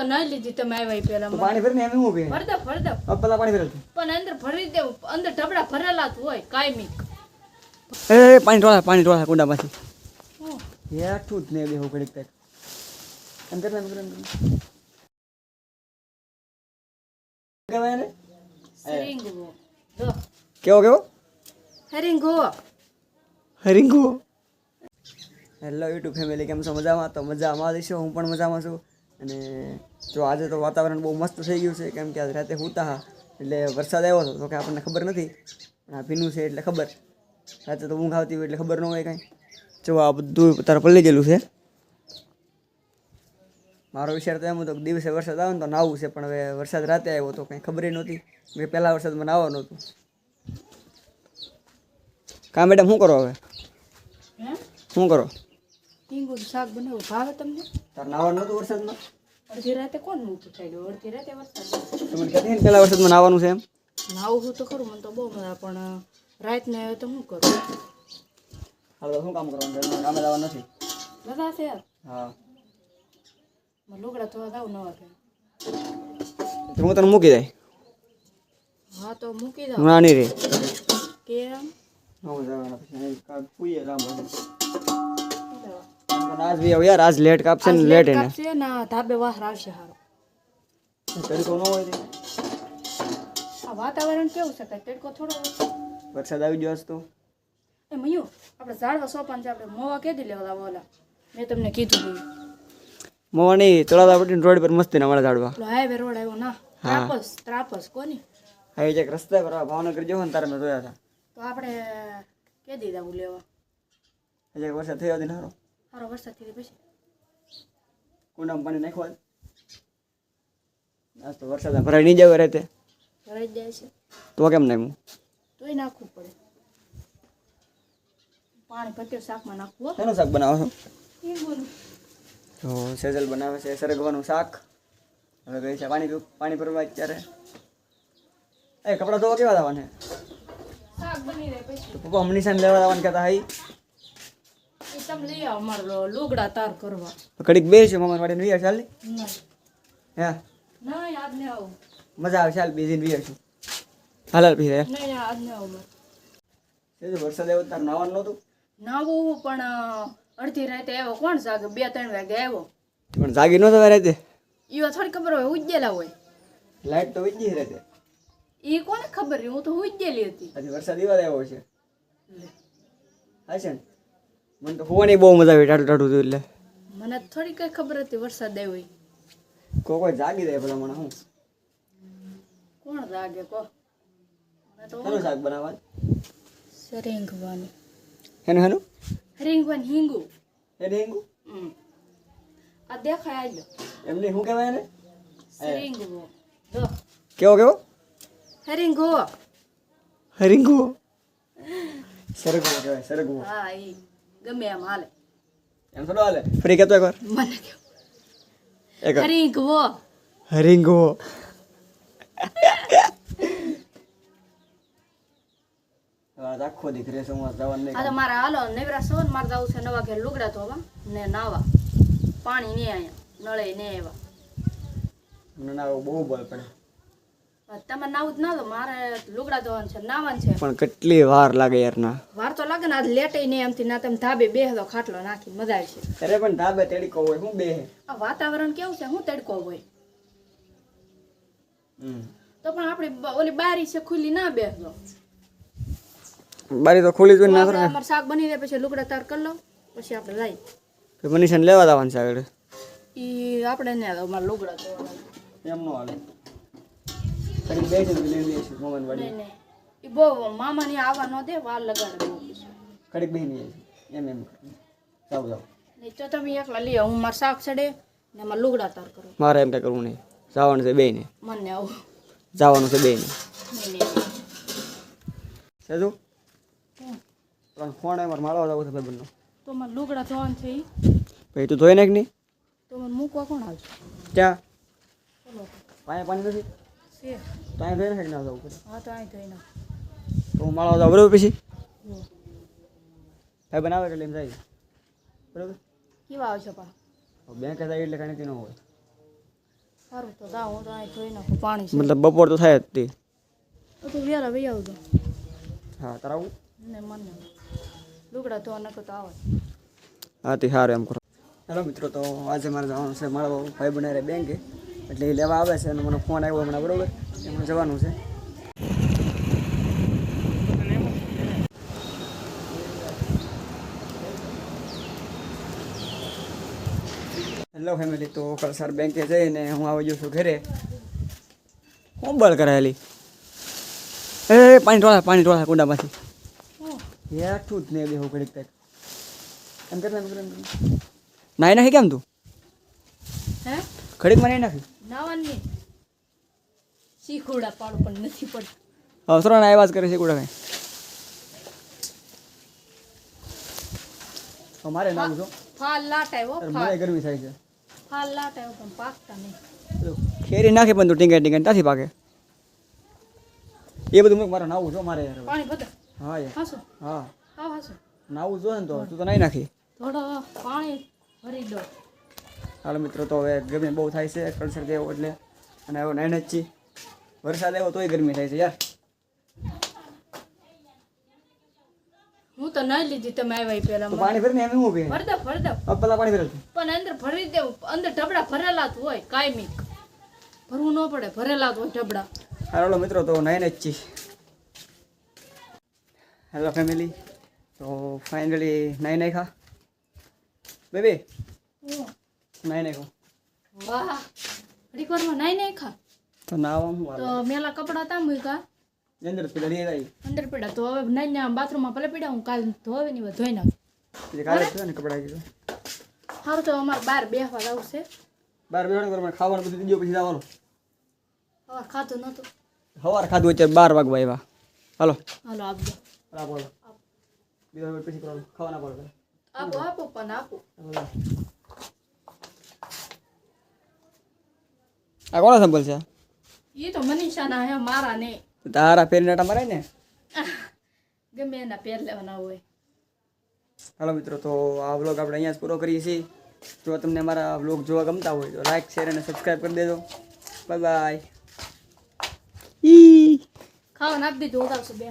તો ન લીધી તમે આવ્યા પેલા પાણી ભરીને એમ ઊભી પીએ ભર દો ભર દો હવે પેલા પાણી ભરેલું પણ અંદર ભરી દેવું અંદર ઢબડા ભરેલા જ હોય કાયમી. એ પાણી ટોળા પાણી ટોળા કુંડામાંથી. હું હેઠું જ ને બે હું ઘડીક તક અંદર કેટલા કહેવાય ને જો. કેવો હરિંગુ હેલો યુટ્યુબ ફેમિલી કેમ છો? મજામાં? તો મજામાં જઈશું હું પણ મજામાં છું. અને જો આજે તો વાતાવરણ બહુ મસ્ત થઈ ગયું છે કેમ કે આજ રાતે સૂતા હા એટલે વરસાદ આવ્યો હતો તો કે આપણને ખબર નથી પણ આ ભીનું છે એટલે ખબર. રાતે તો ઊંઘ આવતી હોય એટલે ખબર ન હોય કાંઈ. જો આ બધું તારે પલળી ગયેલું છે. મારો વિચાર તો એમ હતો કે દિવસે વરસાદ આવે ને તો નાવું છે પણ હવે વરસાદ રાતે આવ્યો તો કંઈ ખબર નહોતી. કે પહેલા વરસાદમાં નાવાનું હતું. કા મેડમ શું કરો હવે? હે? શું કરો? હિંગુ શાક બનાવું ભાવે તમને? તાર નાવાનું વરસાદમાં? અડધી રાતે કોણ મૂકું થઈ ગયું અડધી રાતે વરસાદ ને વરસાદમાં નાવાનું છે એમ. નાવું હું તો ખરું મને તો બહુ મજા પણ રાત ને તો શું કરું? હાલો શું કામ કરવાનું? છે કામે જવાનું નથી? બધા છે? હા. મારે લુગડા ધોવા દાવ નવા કે હું તને મૂકી જાય હા તો મૂકી દો હું ના નહીં રે. કેમ? હું જવાના પછી પૂઈએ કામ આજ બી હવે યાર આજ લેટ કાપશે ને લેટ એને. કાપશે ને ધાબે વાહર આવશે હારો. તડકો ન હોય. આ વાતાવરણ કેવું છે તડકો થોડો વરસાદ આવી ગયો તો. એ મયું આપણે ઝાડવા સોપાન છે આપણે મોવા કેદી લેવા ઓલા. મેં તમને કીધું મોવા નહીં તળાજા પટીને રોડ પર મસ્તી ના મળે ઝાડવા. હાઈવે રોડ આવ્યો ના. ત્રાપસ ત્રાપસ કોની? હવે જે રસ્તા પર ભાવનગર જેવો ને તારે મેં જોયા હતા. તો આપણે કેદી જવું લેવા. હજી વરસાદ થયો હતી ને સારો વરસાદ થઈ પછી. કુંડામાં પાણી નાખવા આજ તો વરસાદ ભરાઈ નહીં જાવ રહેતે ભરાઈ જાય છે. તો કેમ નાખું તોય નાખવું પડે. પાણી પત્યો શાકમાં નાખવું હો. શેનું શાક બનાવો છો? તો સેજલ બનાવે છે સરગવાનું શાક. હવે ગઈ છે પાણી પાણી ભરવા અત્યારે. એ કપડાં ધોવા કેવા લાવવાને શાક બની રહે પછી. પપ્પા અમની સામે લેવા લાવવાનું કહેતા હાઈ. તમે લઈ આવો મારે લુગડા તાર કરવા. તો ઘડીક બે છે મામા વાડીને વીએ ચાલ હે? ના યાદ ને આવું. મજા આવે ચાલ બીજીને વીએ છું. હાલ હાલ પી ના યાદ ને આવું વરસાદ આવ્યો તાર નાવાનું નહોતું? નાવું પણ અડધી રાતે આવ્યો. કોણ જાગે? બે ત્રણ વાગે આવ્યો. પણ જાગી નહોતો રાતે? ઈવા થોડી ખબર હોય ઉજ્જેલા હોય. લાઈટ તો વીજી રાતે. ઈ કોને ખબર હું તો ઉજ્જેલી હતી. હજી વરસાદ એવા આવ્યો છે. હા છે ને. મને તો હોવાની બહુ મજા આવી ટાટું ટાટું થયું એટલે. મને થોડી કઈ ખબર હતી વરસાદ આવ્યો કો કોઈ જાગી જાય ભલા મને હું. કોણ જાગે કો મને શાક બનાવવા સરિંગવાની હેનું હેનું હરિંગવાની હિંગુ. એને હિંગુ. આ દેખાય આજ. એમને શું કહેવાય એને? સરિંગવો જો. કેવો કેવો? હરિંગવો હરિંગુ સરગવો કહેવાય સરગવો. હા ઈ. ગમે એમ હાલે. એમ થોડો હાલે? ફરી કહેતો એકવાર. મને કેવું? એક. હરિંગવો. આજ આખો દીકરી છે જવાનું નહીં આ તો મારે હાલો નેવરા સવન માર જવું છે નવા ઘેર લુગડા ધોવા ને નાવા. પાણી નહીં અહીંયા નળે નહીં આવ્યા મને બહુ બોલ પડે. તમે નાવું જ ના લો મારે લુગડા ધોવાનું છે નાવાનું છે. પણ કેટલી વાર લાગે યાર ના વાર તો લાગે ને આજ લેટે નહીં એમથી ના તમે ધાબે બેહલો ખાટલો નાખી મજા આવશે અરે પણ ધાબે તેડીકો હોય હું બે આ વાતાવરણ કેવું છે? હું તડકો હોય. તો પણ આપણી ઓલી બારી છે ખુલ્લી ના બેહલો બારી તો ખુલ્લી જોઈને ના કરે અમાર શાક બની જાય પછી લુગડા તાર કરી લો પછી આપણે લઈ. મનીષાને લેવા જવાનું છે આગળ? ઈ આપણે ને અમાર લુગડા ધોવાના. એમ નો હાલે. કરી બે છે લઈ લઈએ છીએ મોમન વાડી. નહીં ઈ બહુ મામાની આવવા ન દે વાર લગાડે કડીક બેહી નહીં એમ એમ. જાવ જાવ નહીં તો તમે એકલા લઈ હું મારે શાક ચડે ને એમાં લુગડા તાર કરો. મારે એમ કઈ કરવું નહીં. જવાનું છે બેયને મને આવું. જવાનું છે નહીં સેજુ? પણ ફોન આવે મારે મારવા જવું છે ભાઈબંધનો તો મારે લુગડા ધોવાનું છે એ ભાઈ તું ધોઈ નાખ નહીં તો મને મૂકવા કોણ આવશે? ક્યાં? ચલો. પાણી પાણી નથી? છે. તો અહીં ધોઈ નાખ ના જવું પડે હા તો અહીં ધોઈ નાખ તો હું મારવા જાઉં બરાબર પછી. ભાઈ બનાવે એટલે એમ જાય બરાબર? કેવા આવશે પા બેંક જાય એટલે કાંઈ ન હોય. સારું તો દા હું તો અહીં ધોઈ નાખું પાણી મતલબ બપોર તો થાય જ તે. તો વેરા વહી આવજો હા તારા આવું? ને મને લુગડા તો નકો તો આવે. હા તે સારું એમ કરો. હેલો મિત્રો તો આજે મારે જવાનું છે મારા ભાઈ બનાવે બેંકે. એટલે એ લેવા આવે છે અને મને ફોન આવ્યો હમણાં બરાબર? એમાં જવાનું છે. હેલો ફેમિલી તો કલસાર બેંકે જઈને હું આવી જઉં છું ઘરે. હું બળ કરાયેલી? એ પાણી ટોળા પાણી ટોળા કુંડામાંથી. હેઠું જ ને બે હું ઘડીક એમ કેટલા એમ નાઈ નાખી કેમ તું? હે? ઘડીકમાં નાખી? નાવાની શીખોડા પાડું પણ નથી પડતું. હવે આવ્યા જ કરે શીખોડા કુડા અમારે નામ મારે ફાલ લાટ આવ્યો ફાલ. મને ગરમી થાય છે. ફાલ લાટ આવ્યો પણ પાકતા નહીં. ખેરી નાખી પણ તું ટીંગાઈ ટીંગાઈ ત્યાંથી પાકે. એ બધું મારે નાવું જો મારે પાણી બધા હા યાર હાસો? હા. હા હાસો. નાવું જો ને તો તું તો નહીં નાખી. થોડો પાણી ભરી દો. હાલો મિત્રો તો હવે ગરમી બહુ થાય છે કલ્ચર જેવો એટલે. અને હવે નાઈન જ છીએ. વરસાદ આવ્યો તોય ગરમી થાય છે યાર. હું તો નહીં લીધી તમે આવ્યા પેલા પાણી ભરીને એમ હું ભરદો પેલા પાણી ભરેલું પણ અંદર ભરી દેવું અંદર ઢબડા ભરેલા જ હોય કાયમી ભરવું ન પડે ભરેલા જ હોય ઢબડા. હાલો મિત્રો તો નાઈને જ છીએ. હેલો ફેમિલી તો ફાઇનલી નાઈ નાખા બેબી. નાઈ નાખો વાહ. ઘડીકમાં નાઈ નાઈ ખા તો નાવા હું તો મેલા કપડા તા મૂક્યા? અંદર પેલા રે આવી અંદર પડ્યા તો હવે નાઈ ને બાથરૂમમાં ભલે પડ્યા હું કાલ ધોવે ની ધોઈ નાખ એટલે કાલે છે ને કપડા કીધું સારું તો અમાર બાર બેહવા જવું છે. બાર બેસવાનું તમારે ખાવાનું બધું દીધું પછી જવાનું. હવાર ખાતું નતો સવાર ખાધું અત્યારે બાર વાગવા આવ્યા. હાલો. હાલો આપજો. આપો બીજા પછી ખાવાના પડે. આપો આપો પણ આપો. આ કોણ સંભળ છે? એ તો મનીષાના હે મારા ને તારા પેરનાટા મરાય ને? ગમે એના પેર લેવાના હોય. હાલો મિત્રો તો આ વ્લોગ આપણે અહીંયા જ પૂરો કરીએ છીએ. જો તમને અમારા વ્લોગ જોવા ગમતા હોય તો લાઈક શેર અને સબસ્ક્રાઈબ કરી દેજો. બાય બાય ઈ ખાવાનું આપી દીધું ઉતારશું બે